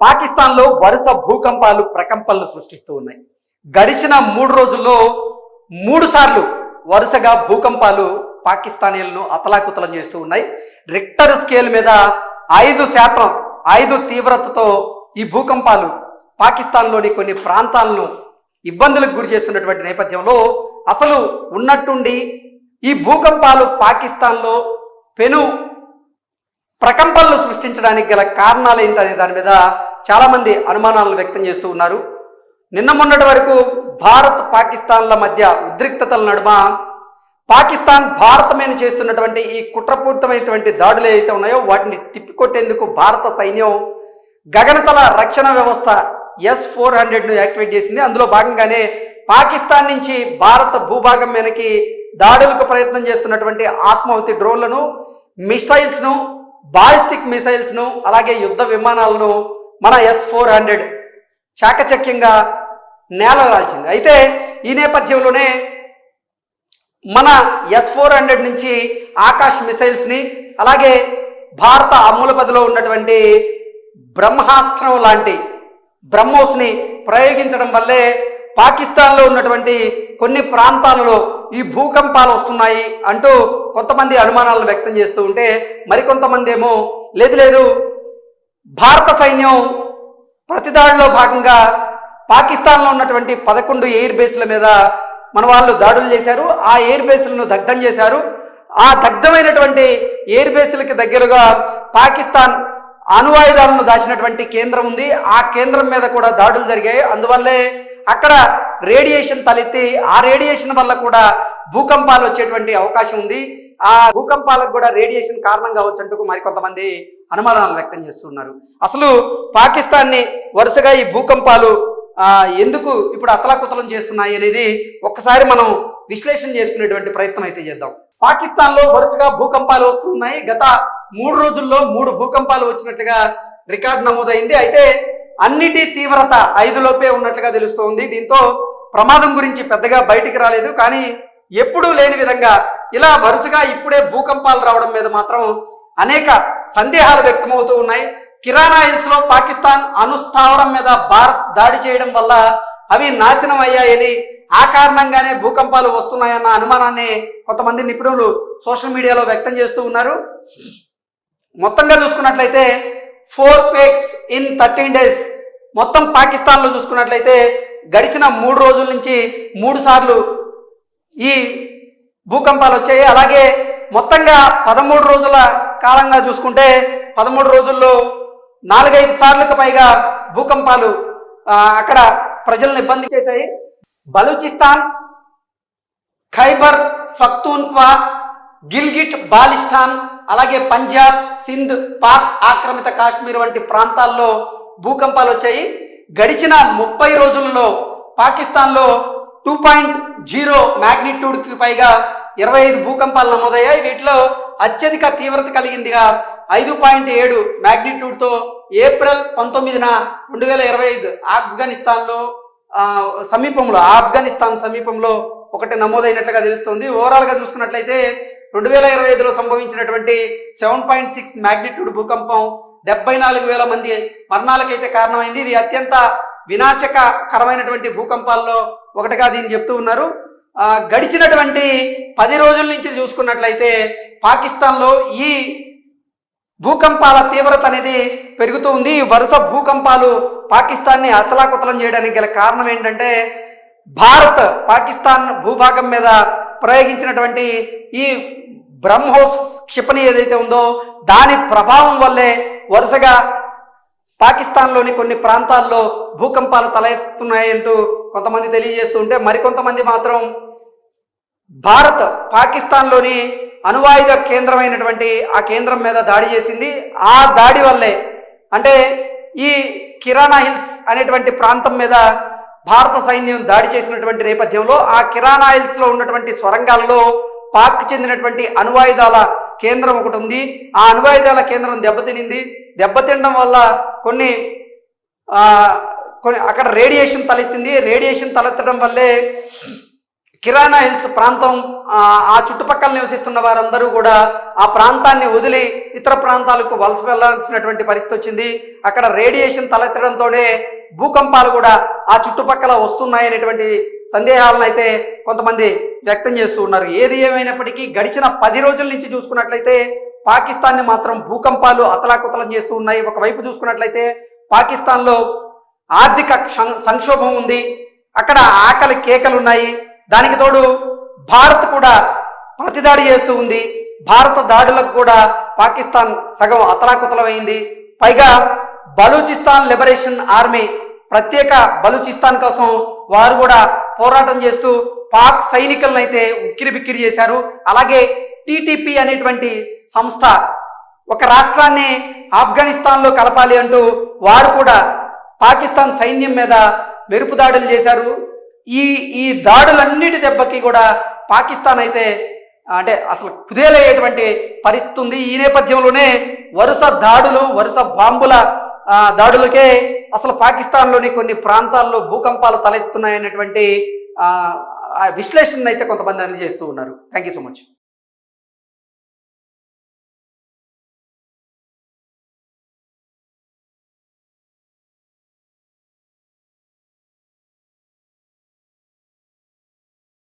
పాకిస్తాన్లో వరుస భూకంపాలు ప్రకంపనలు సృష్టిస్తూ ఉన్నాయి. గడిచిన మూడు రోజుల్లో మూడు సార్లు వరుసగా భూకంపాలు పాకిస్తానీలను అతలాకుతలం చేస్తూ ఉన్నాయి. రిక్టర్ స్కేల్ మీద ఐదు శాతం ఐదు తీవ్రతతో ఈ భూకంపాలు పాకిస్తాన్లోని కొన్ని ప్రాంతాలను ఇబ్బందులకు గురి చేస్తున్నటువంటి నేపథ్యంలో అసలు ఉన్నట్టుండి ఈ భూకంపాలు పాకిస్తాన్లో పెను ప్రకంపనలు సృష్టించడానికి గల కారణాలు ఏంటనే దాని మీద చాలామంది అనుమానాలను వ్యక్తం చేస్తూ ఉన్నారు. నిన్న మొన్నటి వరకు భారత్ పాకిస్తాన్ల మధ్య ఉద్రిక్తతల నడుమ పాకిస్తాన్ భారత మీద చేస్తున్నటువంటి ఈ కుట్రపూరితమైనటువంటి దాడులు ఏవైతే ఉన్నాయో వాటిని తిప్పికొట్టేందుకు భారత సైన్యం గగనతల రక్షణ వ్యవస్థ ఎస్ ఫోర్ హండ్రెడ్ను యాక్టివేట్ చేసింది. అందులో భాగంగానే పాకిస్తాన్ నుంచి భారత భూభాగం మీదకి దాడులకు ప్రయత్నం చేస్తున్నటువంటి ఆత్మాహుతి డ్రోన్లను మిసైల్స్ను బాలిస్టిక్ మిసైల్స్ను అలాగే యుద్ధ విమానాలను మన ఎస్ ఫోర్ హండ్రెడ్ చాకచక్యంగా నేలరాల్చింది అయితే ఈ నేపథ్యంలోనే మన ఎస్ ఫోర్ హండ్రెడ్ నుంచి ఆకాశ్ మిసైల్స్ని అలాగే భారత అమ్ములపదిలో ఉన్నటువంటి బ్రహ్మాస్త్రం లాంటి బ్రహ్మోస్ని ప్రయోగించడం వల్లే పాకిస్తాన్లో ఉన్నటువంటి కొన్ని ప్రాంతాలలో ఈ భూకంపాలు వస్తున్నాయి అంటూ కొంతమంది అనుమానాలను వ్యక్తం చేస్తూ ఉంటే మరికొంతమంది ఏమో లేదు లేదు భారత సైన్యం ప్రతిదాడిలో భాగంగా పాకిస్తాన్లో ఉన్నటువంటి పదకొండు ఎయిర్ బేస్ల మీద మన వాళ్ళు దాడులు చేశారు. ఆ ఎయిర్ బేస్లను దగ్ధం చేశారు. ఆ దగ్ధమైనటువంటి ఎయిర్ బేస్లకి దగ్గరగా పాకిస్తాన్ అణువాయుధాలను దాచినటువంటి కేంద్రం ఉంది. ఆ కేంద్రం మీద కూడా దాడులు జరిగాయి. అందువల్లే అక్కడ రేడియేషన్ తలెత్తి ఆ రేడియేషన్ వల్ల కూడా భూకంపాలు వచ్చేటువంటి అవకాశం ఉంది. ఆ భూకంపాలకు కూడా రేడియేషన్ కారణం కావచ్చు మరికొంతమంది అనుమానాలు వ్యక్తం చేస్తున్నారు. అసలు పాకిస్తాన్ని వరుసగా ఈ భూకంపాలు ఎందుకు ఇప్పుడు అతలాకుతలం చేస్తున్నాయి అనేది ఒక్కసారి మనం విశ్లేషణ చేసుకునేటువంటి ప్రయత్నం అయితే చేద్దాం. పాకిస్తాన్లో వరుసగా భూకంపాలు వస్తున్నాయి. గత మూడు రోజుల్లో మూడు భూకంపాలు వచ్చినట్టుగా రికార్డు నమోదైంది. అయితే అన్నిటి తీవ్రత ఐదు లోపే ఉన్నట్లుగా తెలుస్తోంది. దీంతో ప్రమాదం గురించి పెద్దగా బయటికి రాలేదు. కానీ ఎప్పుడూ లేని విధంగా ఇలా వరుసగా ఇప్పుడే భూకంపాలు రావడం మీద మాత్రం అనేక సందేహాలు వ్యక్తమవుతూ ఉన్నాయి. కిరాణా హిల్స్లో పాకిస్తాన్ అనుస్థావరం మీద భారత్ దాడి చేయడం వల్ల అవి నాశనం అయ్యాయని ఆ కారణంగానే భూకంపాలు వస్తున్నాయన్న అనుమానాన్ని కొంతమంది నిపుణులు సోషల్ మీడియాలో వ్యక్తం చేస్తూ ఉన్నారు. మొత్తంగా చూసుకున్నట్లయితే four packs in thirteen days మొత్తం పాకిస్తాన్లో చూసుకున్నట్లయితే గడిచిన మూడు రోజుల నుంచి మూడు సార్లు ఈ భూకంపాలు వచ్చాయి. అలాగే మొత్తంగా పదమూడు రోజుల కాలంగా చూసుకుంటే పదమూడు రోజుల్లో నాలుగైదు సార్లకు పైగా భూకంపాలు అక్కడ ప్రజలను ఇబ్బంది చేశాయి. బలూచిస్తాన్ ఖైబర్ ఫక్తూన్వా గిల్గిట్ బాలిస్తాన్ అలాగే పంజాబ్ సింధ్ పాక్ ఆక్రమిత కాశ్మీర్ వంటి ప్రాంతాల్లో భూకంపాలు వచ్చాయి. గడిచిన ముప్పై రోజుల్లో పాకిస్తాన్లో టూ పాయింట్ జీరో మ్యాగ్నిట్యూడ్కి పైగా ఇరవై ఐదు భూకంపాలు నమోదయ్యాయి. వీటిలో అత్యధిక తీవ్రత కలిగిందిగా ఐదు పాయింట్ ఏడు మ్యాగ్నిట్యూడ్తో ఏప్రిల్ పంతొమ్మిదిన రెండు వేల ఇరవై ఐదు ఆఫ్ఘనిస్తాన్లో సమీపంలో ఆఫ్ఘనిస్తాన్ సమీపంలో ఒకటి నమోదైనట్లుగా తెలుస్తుంది. ఓవరాల్గా చూసుకున్నట్లయితే రెండు వేల ఇరవై ఐదులో సంభవించినటువంటి సెవెన్ పాయింట్ సిక్స్ మ్యాగ్నిట్యూడ్ భూకంపం డెబ్బై నాలుగు వేల మంది మరణాలకైతే కారణమైంది. ఇది అత్యంత వినాశకరమైనటువంటి భూకంపాల్లో ఒకటిగా దీన్ని చెప్తూ ఉన్నారు. గడిచినటువంటి పది రోజుల నుంచి చూసుకున్నట్లయితే పాకిస్తాన్లో ఈ భూకంపాల తీవ్రత అనేది పెరుగుతూ ఉంది. ఈ వరుస భూకంపాలు పాకిస్తాన్ని అతలాకుతలం చేయడానికి గల కారణం ఏంటంటే భారత్ పాకిస్తాన్ భూభాగం మీద ప్రయోగించినటువంటి ఈ బ్రహ్మోస్ క్షిపణి ఏదైతే ఉందో దాని ప్రభావం వల్లే వరుసగా పాకిస్తాన్లోని కొన్ని ప్రాంతాల్లో భూకంపాలు తలెత్తున్నాయంటూ కొంతమంది తెలియజేస్తుంటే మరికొంతమంది మాత్రం భారత్ పాకిస్తాన్లోని అణువాయుధ కేంద్రమైనటువంటి ఆ కేంద్రం మీద దాడి చేసింది. ఆ దాడి వల్లే అంటే ఈ కిరాణా హిల్స్ అనేటువంటి ప్రాంతం మీద భారత సైన్యం దాడి చేసినటువంటి నేపథ్యంలో ఆ కిరాణా హిల్స్లో ఉన్నటువంటి స్వరంగాలలో పాక్ చెందినటువంటి అణువాయుధాల కేంద్రం ఒకటి ఉంది. ఆ అణువాయుధాల కేంద్రం దెబ్బతినింది. దెబ్బతినడం వల్ల కొన్ని కొన్ని అక్కడ రేడియేషన్ తలెత్తింది. రేడియేషన్ తలెత్తడం వల్లే కిరాణా హిల్స్ ప్రాంతం ఆ, చుట్టుపక్కల నివసిస్తున్న వారందరూ కూడా ఆ ప్రాంతాన్ని వదిలి ఇతర ప్రాంతాలకు వలస వెళ్ళాల్సినటువంటి పరిస్థితి వచ్చింది. అక్కడ రేడియేషన్ తలెత్తడంతోనే భూకంపాలు కూడా ఆ చుట్టుపక్కల వస్తున్నాయనేటువంటి సందేహాలను అయితే కొంతమంది వ్యక్తం చేస్తూ ఉన్నారు. ఏది ఏమైనప్పటికీ గడిచిన పది రోజుల నుంచి చూసుకున్నట్లయితే పాకిస్తాన్ని మాత్రం భూకంపాలు అతలాకుతలం చేస్తూ ఉన్నాయి. ఒకవైపు చూసుకున్నట్లయితే పాకిస్తాన్లో ఆర్థిక సంక్షోభం ఉంది. అక్కడ ఆకలి కేకలు ఉన్నాయి. దానికి తోడు భారత్ కూడా ప్రతిదాడి చేస్తూ ఉంది. భారత దాడులకు కూడా పాకిస్తాన్ సగం అతలాకుతలమైంది. పైగా బలూచిస్తాన్ లిబరేషన్ ఆర్మీ ప్రత్యేక బలూచిస్తాన్ కోసం వారు కూడా పోరాటం చేస్తూ పాక్ సైనికులను అయితే ఉక్కిరి బిక్కిరి చేశారు. అలాగే టీటీపీ అనేటువంటి సంస్థ ఒక రాష్ట్రాన్ని ఆఫ్ఘనిస్తాన్లో కలపాలి అంటూ వారు కూడా పాకిస్తాన్ సైన్యం మీద మెరుపు దాడులు చేశారు. ఈ ఈ దాడులన్నిటి దెబ్బకి కూడా పాకిస్తాన్ అయితే అంటే అసలు కుదేలయ్యేటువంటి పరిస్థితి ఉంది. ఈ నేపథ్యంలోనే వరుస దాడులు వరుస బాంబుల దాడులకే అసలు పాకిస్తాన్లోని కొన్ని ప్రాంతాల్లో భూకంపాలు తలెత్తున్నాయనేటువంటి విశ్లేషణ అయితే కొంతమంది అందజేస్తూ ఉన్నారు. Thank you so much